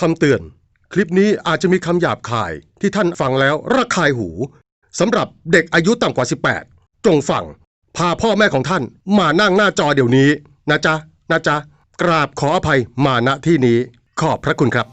คำเตือน คลิปนี้อาจจะมีคำหยาบคายที่ท่านฟังแล้วระคายหูสำหรับเด็กอายุต่ำกว่า 18 จงฟัง พาพ่อแม่ของท่านมานั่งหน้าจอเดี๋ยวนี้ นะจ๊ะ นะจ๊ะ กราบขออภัยมาณที่นี้ ขอบพระคุณครับ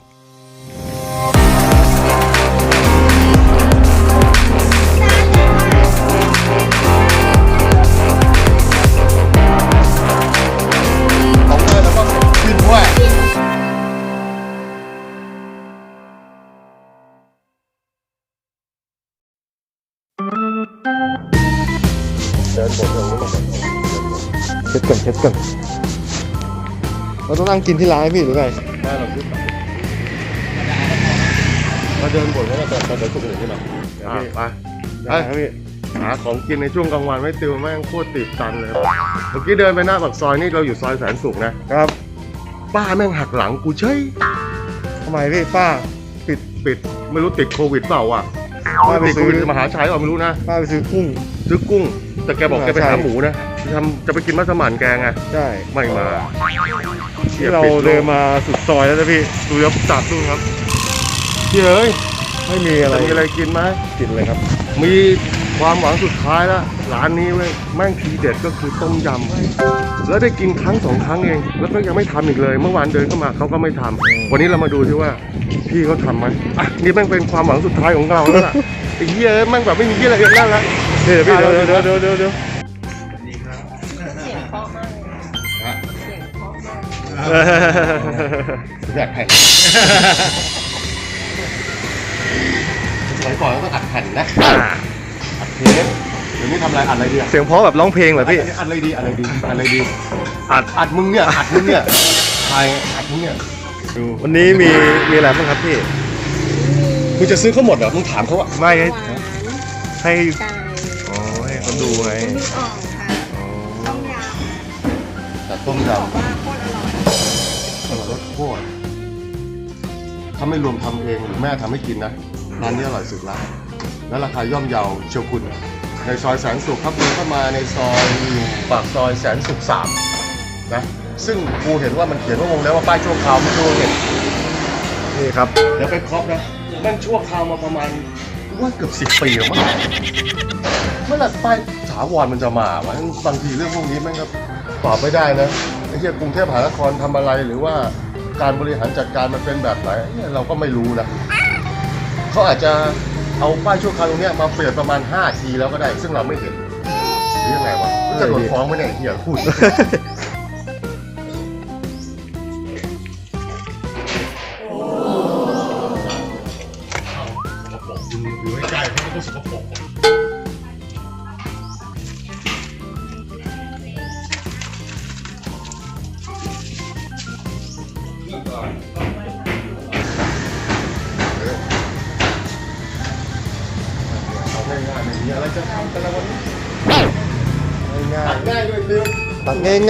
ช็ดก่อนเช็ดก่อนเราต้องนั่งกินที่ร้านไหมพี่หรือไงได้เราขึ้นมาเดินบนแล้วเราเดินสุดอื่นขึ้นมาไปได้ครับพี่หาของกินในช่วงกลางวันไม่ติวแม่งโคตรติดตันเลย เมื่อกี้เดินไปหน้าปากซอยนี่เราอยู่ซอยแสนสุขนะครับ ป้าแม่งหักหลังกูเฉยทำไมพี่ป้าปิดปิดไม่รู้ติดโควิดเปล่าอะป้าไปติดโคซื้อวิดมหาชัยเปล่าไม่รู้นะป้าไปซื้อกุ้งซื้อกุ้ง แต่แกบอกมหาแกไปชัหายหมูนะจะ ทำจะไปกินมัสมั่นแกไงใช่ไม่มาที่เราเดินมาสุดซอยแล้วนะพี่ดูยับจัดดูครับพี่เอ้ยไม่มีอะไรจะมีอะไรกินไหมกินเลยครับ มีความหวังสุดท้ายแล้วร้านนี้เว้ยแม่งทีเด็ดก็คือต้มยำแล้วได้กินครั้งสองครั้งเอง แล้วก็ยังไม่ทำอีกเลย เมื่อวานเดินเข้ามาเขาก็ไม่ทำวันนี้เรามาดูที่ว่าพี่เขาทำไหมอะนี่แม่งเป็นความหวังสุดท้ายของเราแล้วล่ะไอ้เหี้ยแม่งแบบไม่มีเหี้ยอะไรกันแล้วละเดี๋ยวพี่เดี๋ยวเดี๋ยวเดี๋ยว มากแยกแผ่นสมัยก่อนต้องอัดแผ่นนะอัดเทปเดี๋ยวนี้ทำอะไรอัดอะไรดีอะเสียงเพราะแบบร้องเพลงเหรอพี่ อัดอะไรดีอัดอะไรดีอัดอะไรดีอัดอัดมึงเนี่ยอัดมึงเนี่ยใครอัดมึงเนี่ยดูวันนี้มีมีอะไรบ้างครับพี่ มึงจะซื้อเขาหมดเหรอมึงถามเขาอะไม่ให้หวานให้ไก่อ๋อให้เขาดูไงมีอ่องค่ะอ๋อต้มยแต่ต้มำยบอกว่าโค ตรอร่อยำอร่อยรสโคตรถ้าไม่รวมทำเองหรือแม่ทำให้กินนะร้านนี้อร่อยสุดละและราคาย่อมเยาเชียวคุณ ในซอยแสนสุขครับเดินเข้ามาในซอยอยู่ปากซอยแสนสุขสามนะซึ่งกูเห็นว่ามันเขียนว่าวงแล้วว่าป้ายชั่วคราวไม่รู้เห็นนี่ครับเดี๋ยวไปครอบนะแม่งชั่วคราวมาประมาณว่าเกือบสิบปีแล้วมั้งเมื่อไหร่ป้ายถาวรมันจะมาวะบางทีเรื่องพวกนี้แม่งก็ตอบไม่ได้นะไอ้ที่กรุงเทพมหานครทำอะไรหรือว่า การบริหารจัดการมันเป็นแบบไหนเนี่ยเราก็ไม่รู้นะเขาอาจจะเอาป้ายชั่วคราวตรงเนี้ยมาเปลี่ยนประมาณ 5 ทีแล้วก็ได้ ซึ่งเราไม่เห็นหรือยังไงวะจะโดนฟ้องไหมเนี่ยไอ้เหี้ยพูด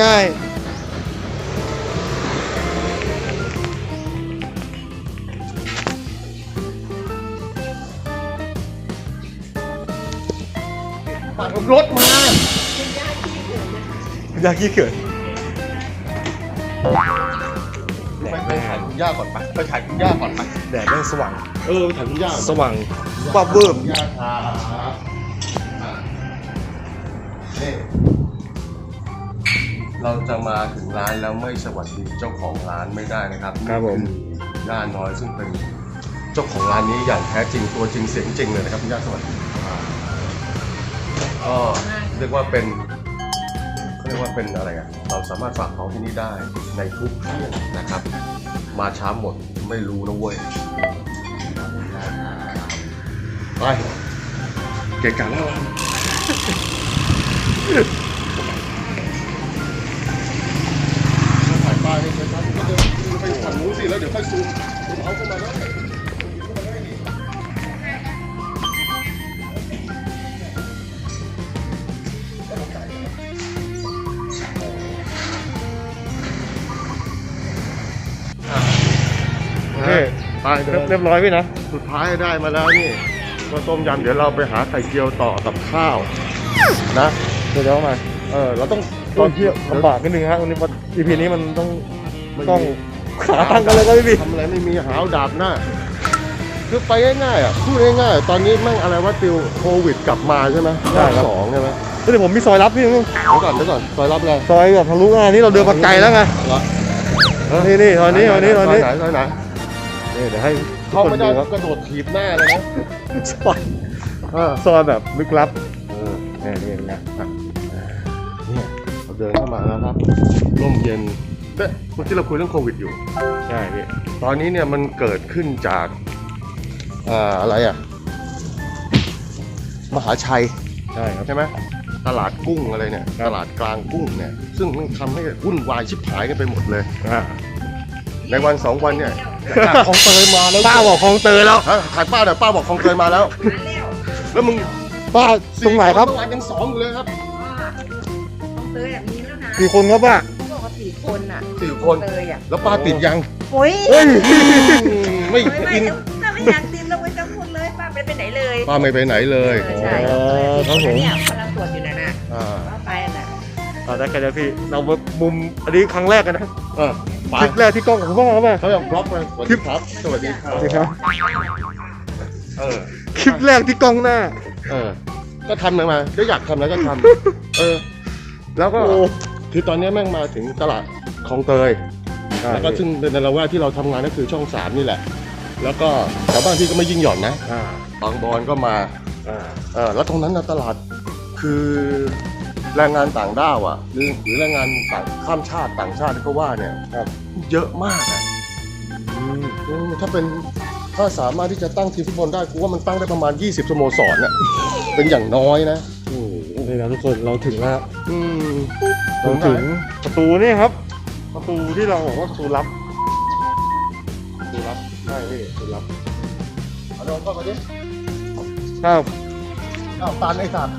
ง่ายปัดรถมาๆยากขี้เกิดไปไปถ่ายคุณย่าก่อนไปไปถ่ายคุณย่าก่อนไปแดดแม่งสว่าง เออไปถ่ายคุณย่าก่อนสว่างวับเวิบย่าครับ เราจะมาถึงร้านแล้วไม่สวัสดีเจ้าของร้านไม่ได้นะครับครับผม นี่คือย่าน้อยซึ่งเป็นเจ้าของร้านนี้อย่างแท้จริงตัวจริงเสียงจริงเลยนะครับคุณย่าสวัสดีก็เรียกว่าเป็นเขาเรียกว่าเป็นอะไรอะเราสามารถฝากท้องที่นี่ได้ในทุกเที่ยงนะครับ มาช้าหมดไม่รู้นะเว้ยไปเกะกะแล้ว ไปเดินเรียบร้อยพี่นะ สุดท้ายได้มาแล้วนี่ก็ต้มยำเดี๋ยวเราไปหาไข่เจียวต่อกับข้าว นะเดี๋ยวเดี๋ยวมา เออเราต้องตอนที่ลำบากนิดนึงฮะตรงนี้วัน EP นี้มันต้องต้องขาตั้งกันเลยครับพี่ทำอะไรไม่มีหาวดาบหน้าคือไปง่ายๆอะพูดง่ายๆตอนนี้แม่งอะไรว่าติวโควิดกลับมาใช่ไหมรอบสองใช่ไหมเดี๋ยวผมมีซอยลับพี่นึงเดี๋ยวก่อนเดี๋ยวก่อนซอยรับเลยซอยแบบทะลุงานนี่เราเดินมาไกลแล้วไงเหรอนี่นี่ซอยนี้ซอยนี้ซอยนี้ไหนซอยไหน นี่เดี๋ยวให้เขาไม่ได้ทุกคนดูครับกระโดดถีบหน้าเลยนะซอยเออซอยแบบลึกลับเออนี่นี่เป็นไงอะเนี่ยเราเดินเข้ามาแล้วครับร่มเย็นเอ๊ะเมื่อกี้เราคุยเรื่องโควิดอยู่ ใช่พี่ตอนนี้เนี่ยมันเกิดขึ้นจากอ่าอะไรอะ มหาชัย ใช่ครับ ใช่ไหมตลาดกุ้งอะไรเนี่ย ครับ ตลาดกลางกุ้งเนี่ย ซึ่งมันทำให้วุ่นวายชิบหายกันไปหมดเลย อะ ในวันสองวันเนี่ยของเตยมาแล้วป้าบอกคลองเตยแล้ว ฮะถ่ายป้าหน่อยป้าบอกของเตยมาแล้ว แล้วมึงป้าตรงไหนครับ เมื่อวานยังสองอยู่เลยครับเตยแบบนี้แล้วนะกี่คนครับป้าปกติคนอะสี่คน เตยอะแล้วป้าติดยังโอ้ยเฮ้ยไม่ไม่ไม่กินถ้าไม่อยากติดเราไปจังคนเลยป้าไปไปไหนเลยป้าไม่ไปไหนเลยเออใช่อ๋อครับผมเนี่ยกำลังตรวจอยู่น่ะนะอ่าว่าไปน่ะ เอาได้กันแล้วพี่เรามามุมอันนี้ครั้งแรกกันนะ เออ ไปคลิปแรกที่กล้องของพ่อครับป้าเขายังบล็อกเลยสวัสดีครับ สวัสดีครับสวัสดีครับเออ คลิปแรกที่กล้องหน้า เออ ก็ทำมาก็อยากทำแล้วก็ทำเออ แล้วก็โอ้คือตอนนี้แม่งมาถึงตลาดคลองเตย แล้วก็ซึ่งเป็นในละแวกที่เราทำงานก็คือช่องสามนี่แหละ แล้วก็แถวบ้านพี่ก็ไม่ยิ่งหย่อนนะอ่าบางบอนก็มาอ่าเออแล้วตรงนั้นนะตลาดคือ แรงงานต่างด้าวอะหรือหรือแรงงานต่างข้ามชาติต่างชาติที่เขาว่าเนี่ยครับเยอะมากอะอืมอืมถ้าเป็นถ้าสามารถที่จะตั้งทีมฟุตบอลได้กูว่ามันตั้งได้ประมาณ 20สโมสรน่ะเป็นอย่างน้อยนะโอ้โหนี่นะทุกคนเราถึงแล้วอืมเราถึงประตูนี่ครับ ประตูที่เราบอกว่าประตูลับประตูลับใช่พี่ประตูลับเอาลองเข้ามาดิถ้าอ้าวตันไอ้สัตว์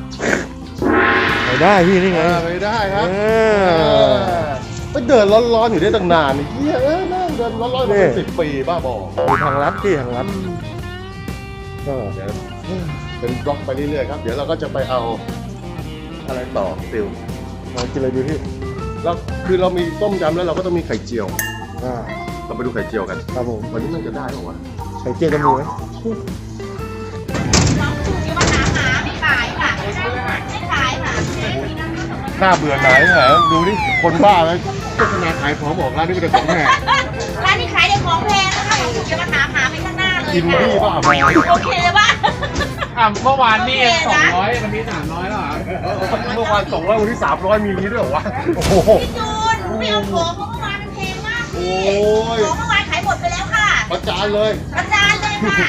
ไปได้พี่นี่ไงอ่าไม่ได้ครับเอเอออ ไปเดินร้อนๆอยู่ได้ตั้งนานไอ้เฮียเอ้ยแม่งเดินร้อนๆมาเป็นนี่สิบปีบ้าบอมีทางลัดที่ทางลัดก็เดี๋ยวเป็นบล็อกไปเรื่อยๆครับเดี๋ยวเราก็จะไปเอาอะไรต่อฟิลมากินอะไรดีพี่แล้วคือเรามีต้มยำแล้วเราก็ต้องมีไข่เจียวอ่าเราไปดูไข่เจียวกัน ครับผม วันนี้มันจะได้หรอวะ ไข่เจียวจะมีไหม หน้าเบื่อไหนเหรอดูนี่คนบ้าเลยโฆษณาขายของบอกร้านนี้เป็นของแพงร้านนี้ขายแต่ของแพงนะคะของถูกจะมาถามหาไปข้างหน้าเลยกินค่ะที่บ้าบอโอเคเลยป่ะ อะเมื่อวานนี่โอเคสองนะร้อยวันนี้สามร้อยแล้วเหรอเมื่อวานสองร้อยวันที่สามร้อยมีนี้ด้วยเหรอวะโอ้โหพี่จูนไม่เอาของเมื่อวานมันแพงมากพี่โอ้ยของเมื่อวานขายหมดไปแล้วค่ะประจานเลยอาจารย์เลยค่ะ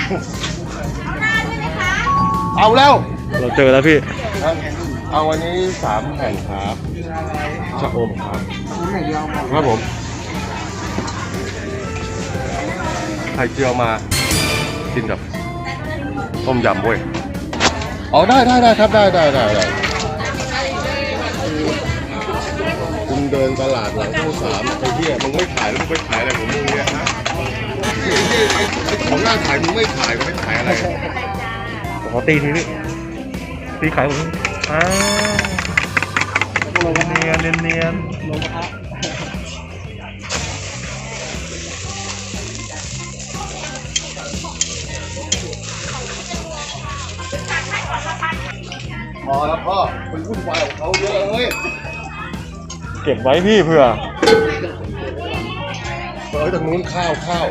เอาหน้าด้วยไหมคะเอาแล้วเราเจอแล้วพี่ครับ เอาวันนี้สามแผ่นครับชะอมครับครับผมไข่เจียวมากินกับต้มยำเว้ยอ๋อได้ได้ได้ครับได้ได้ได้ได้คุณเดินตลาดหลังตู้สามไอ้เหี้ยมึงไม่ขายแล้วมึงไปขายอะไรของมึงเนี่ยฮะไอ้เหี้ยไอ้ไอ้ของหน้าขายมึงไม่ขายมึงไปขายอะไรขอตีทีพี่ตีขายผม อ่าเนียนเนียนเนียนพอแล้วพ่อไปวุ่นวายของเขาเยอะเลยเก็บไว้พี่เผื่อเปิดทางนู้นข้าวข้าว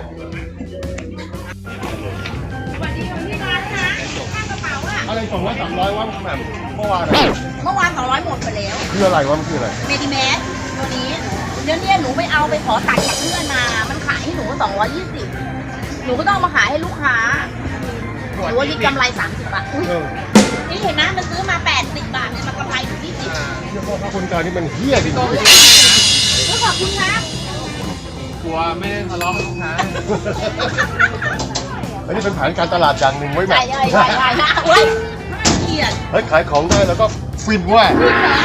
สวัสดีค่ะพี่ร้านนะข้างกระเป๋าอะอะไรสองร้อยสามร้อยว่าแหม่ม เมื่อวานอะเมื่อวาน200หมดไปแล้ว คืออะไรวะมันคืออะไรเมดิแมสตัวนี้เดี๋ยวเนี้หนูไปเอาไปขอตัดจากเพื่อนมา มันขายให้หนู220หนูก็ต้องเอามาขายให้ลูกค้าหนูว่ายึดกำไร30บาทอุ๊ยเออนี่เห็นนะมันซื้อมา80บาทเนี่ยมันกำไรอยู่ที่10เดี๋ยวพ่อพระคุณการนี่มันเฮี้ยจริงก็ขอบคุณครับ กลัวไม่ได้ทะเลาะกับลูกค้าๆอันนี้เป็นแผนการตลาดอย่างหนึ่งไว้แบใช่บใช่ใช่ใช่นะ เฮ้ยเกลียดเฮ้ยขายของได้แล้วก็ฟินเว้ยจริงเหรอ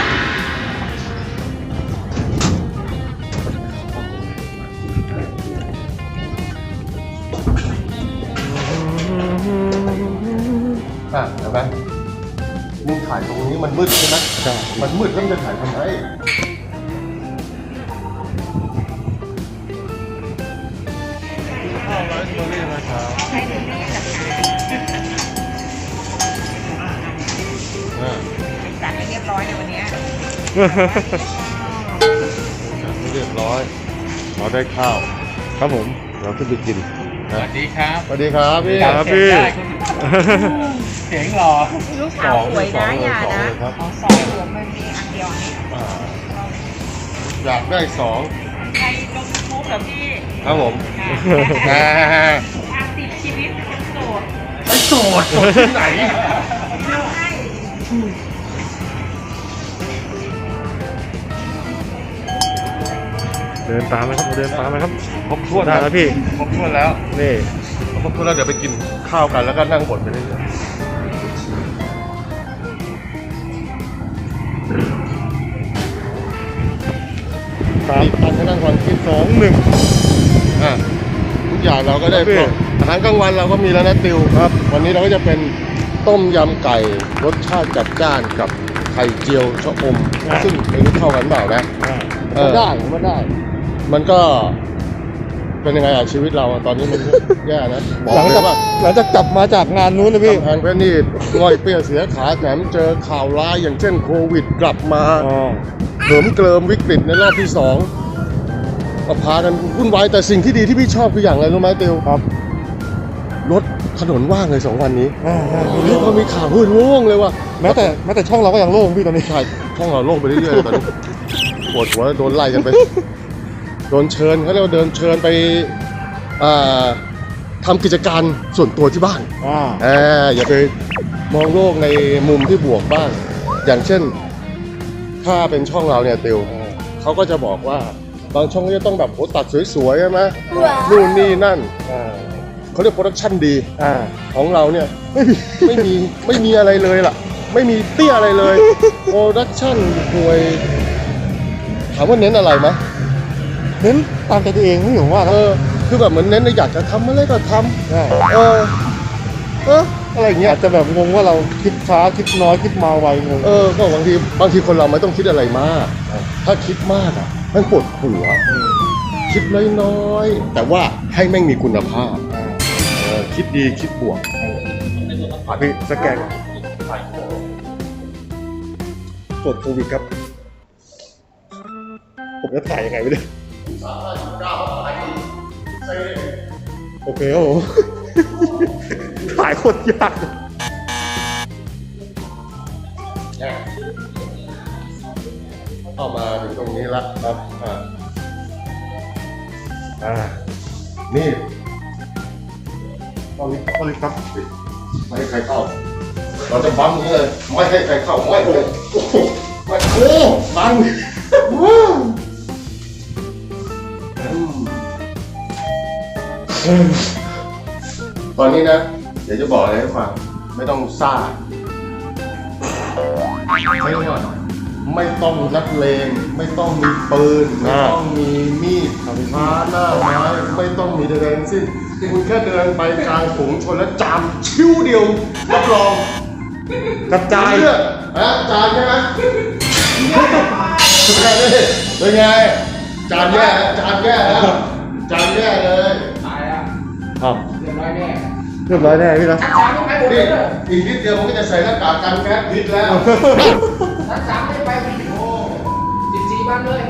อะเห็นไหมมึงถ่ายตรงนี้มันมืดใช่ไหมใช่มันมืดแล้วมึงจะถ่ายทำไมไรซ์เบอร์รี่นะครับใช้เดลี่กับ บร้อยในวันเนี้ยจัดให้เรียบร้อยเราได้ข้าว ครับผม เราขึ้นไปกินสวัสดีครับ สวัสดีครับพี่ครับพี่เสียงหล่อลูกสาวสวยสอนะงอย่าสองนะเลยครับอ๋อสองหัวมันมีอันเดียวอันนี้อ่าอยากได้สองใครลงทุกเหรอพี่ครับผมค่ะอ่าอาสิบชีวิตเป็นโสดไอ้โสดโสดที่ไหน เราให้เดินตามไหมครับเดินตามไหมครับครบถ้วนได้แล้วพี่ครบถ้วนแล้วนี่ครบถ้วนแล้วเดี๋ยวไปกินข้าวกันแล้วก็นั่งบ่นไปเรื่อยๆสามพันให้นั่งก่อนคิดสองหนึ่งอะทุกอย่างเราก็ได้ครับพี่ครบอาหารกลางวันเราก็มีแล้วนะติวครับ วันนี้เราก็จะเป็นต้มยำไก่รสชาติจัดจ้านกับไข่เจียวชะอม ซึ่งไม่รู้เข้ากันเปล่านะอ่าเออได้ผมว่าได้ มันก็เป็นยังไงอะชีวิตเราอะตอนนี้มันแย่นะบอกหลังเลยจากว่าหลังจากกลับมาจากงานนู้นนะพี่กำแพงเพชรนี่ง่อยเปรี้ยเสียขาแถมเจอข่าวร้ายอย่างเช่นโควิดกลับมาอ๋อ เหิมเกลิมวิกฤตในรอบที่สองก็พากันวุ่นวายแต่สิ่งที่ดีที่พี่ชอบคืออย่างไรรู้ไหมเตียวครับ รถถนนว่างเลยสองวันนี้อ่าใช่นี่พอมีข่าวเฮ้ยโล่งเลยว่ะแม้แต่แม้แต่ช่องเราก็ยังโล่งพี่ตอนนี้ ใช่ช่องเราโล่งไปเรื่อยๆตอนนี้ปวดหัวโดนไล่กันไป โดนเชิญเขาเรียกว่าเดินเชิญไปอ่าทำกิจการส่วนตัวที่บ้านอ่าอ่าอย่าไปมองโลกในมุมที่บวกบ้าง อย่างเช่น ถ้าเป็นช่องเราเนี่ยติวเขาก็จะบอกว่าบางช่องก็จะต้องแบบโอ้ตัดสวยๆใช่ไหมนู่นนี่นั่นอ่าเขาเรียกโปรดักชั่นดีอ่าของเราเนี่ยไม่มีไม่มีไม่มีอะไรเลยล่ะ ไม่มีเตี้ยอะไรเลยโปรดักชั่นห่วยถามว่าเน้นอะไรไหม เน้นตามใจตัวเองพี่ผมว่าคเอรับอคือแบบเหมือนเน้นในอยากจะทำอะไรก็ทำใช่เออเออ อะไรอย่างเงี้ยอาจจะแบบงงว่าเราคิดช้าคิดน้อยคิดมาไวงง เออ ก็บางทีบางทีคนเราไม่ต้องคิดอะไรมากถ้าคิดมากอะมันปวดหัว คิดน้อยๆ แต่ว่าให้แม่งมีคุณภาพ เออ คิดดีคิดบวกพี่สแกนตรวจโควิดครับ ผมจะถ่ายยังไงไปเนี่ย โอเคครับผมถ่ายโคตรยากเข้ามาถึงตรงนี้ละครับอ่าอ่านี่ตอนนี้ตอนนี้ครับไม่ให้ใครเข้า เราจะบังนี่เลย ไม่ให้ใครเข้า ไม่โอ้โหไม่โอ้บัง ตอนนี้นะ เดี๋ยวจะบอกอะไรให้ฟัง ไม่ต้องซ่าไม่ต้องไม่ต้องนักเลงไม่ต้องมีปืน ไม่ต้องมีมีดม้าหน้าไม้ไม่ต้องมีใดๆทั้งสิ้นคุณแค่เดินไปกลางฝูงชนแล้วจามชิ้วเดียวรับรองกระจายเลือดนะจานใช่ไหมเป็นไงจานแย่นะจานแย่นะจานแย่เลย ครับเรียบร้อยแน่เรียบร้อยแน่พี่นะนี่อีกนิดเดียวมันก็จะใส่หน้ากากกันแก๊สพิษแล้วรักษาไม่ไปโอ้สิบสี่วันเลย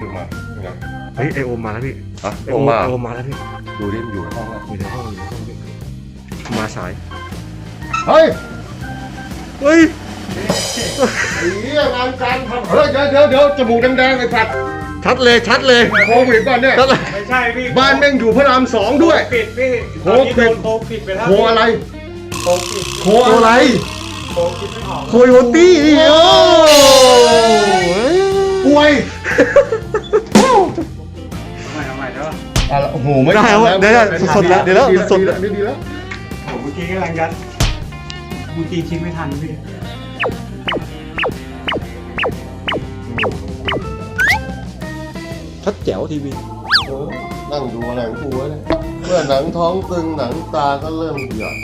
ดูมาดูนะเฮ้ยไอโอมมาแล้วพี่อะไอลโองมมา ไอโอมมาแล้วพี่ดูดิมันอยู่ในห้องแล้วอยู่ในห้องอยู่ในห้องพี่มาสาย เฮ้ยเฮ้ย ไอ้เหี้ยงานการทำเฮ้ยเดี๋ยวเดี๋ยวเดี๋ยวจมูกแดงๆไอ้สัตว์ ชัดเลยชัดเลยโควิดบ้านเนี่ยชัดเลยไม่ใช่พี่บ้านแม่งอยู่พระรามสองด้วย ปิดพี่โควิดโควิดไปแล้วโคอะไร โควิดโคอะไร โควิดไม่ออกโคโยตี้โอ้ป่วยทำไมทำไมเด้ออะโอ้โหไม่ได้ครับเดี๋ยวๆสดๆแล้วเดี๋ยวแล้วสดๆแล้แล้ววดีแล้วผมเมื่อกี้กำลังยัดเมื่อกี้คิดไม่ทันพี่ ชัดแจ๋วทีวีเออนั่งดูอะไรของกูวะเนี่ยเมื่อหนังท้องตึงหนังตาก็เริ่มหย่อน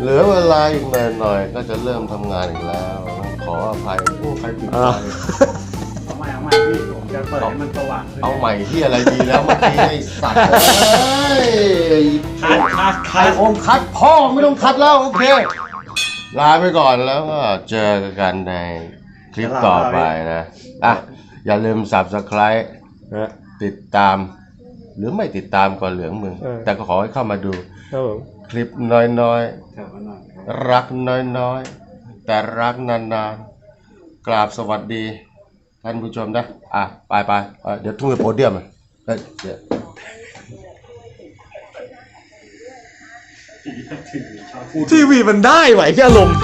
เหลือเวลาอีกหน่อยๆก็จะเริ่มทำงานอีกแล้ว ขออภัยผู้ใครผิดใจอ่าเอาใหม่เอาใหม่พี่ผมจะเปิดให้มันสว่างขึ้นเอาใหม่ที่อะไรดีแล้วเมื่อกี้ไอ้สัตว์เอ้ยคัดคัดคัดโอมคัดพ่อไม่ต้องคัดแล้ว โอเค ลาไปก่อนแล้วก็เจอกันในคลิปต่อไปนะ อะ อย่าลืม subscribe นะติดตาม หรือไม่ติดตามก็เหลืองมึง เออ แต่ก็ขอให้เข้ามาดู ครับผมคลิปน้อยๆรักน้อยๆ แต่รักนานๆ กราบสวัสดี ท่านผู้ชมนะ อะ ไปไปๆเอ่อเดี๋ยวทุ่งไปโพเดียมอะเฮ้ยเดี๋ยวทีวีมันได้ไหวที่อารมณ์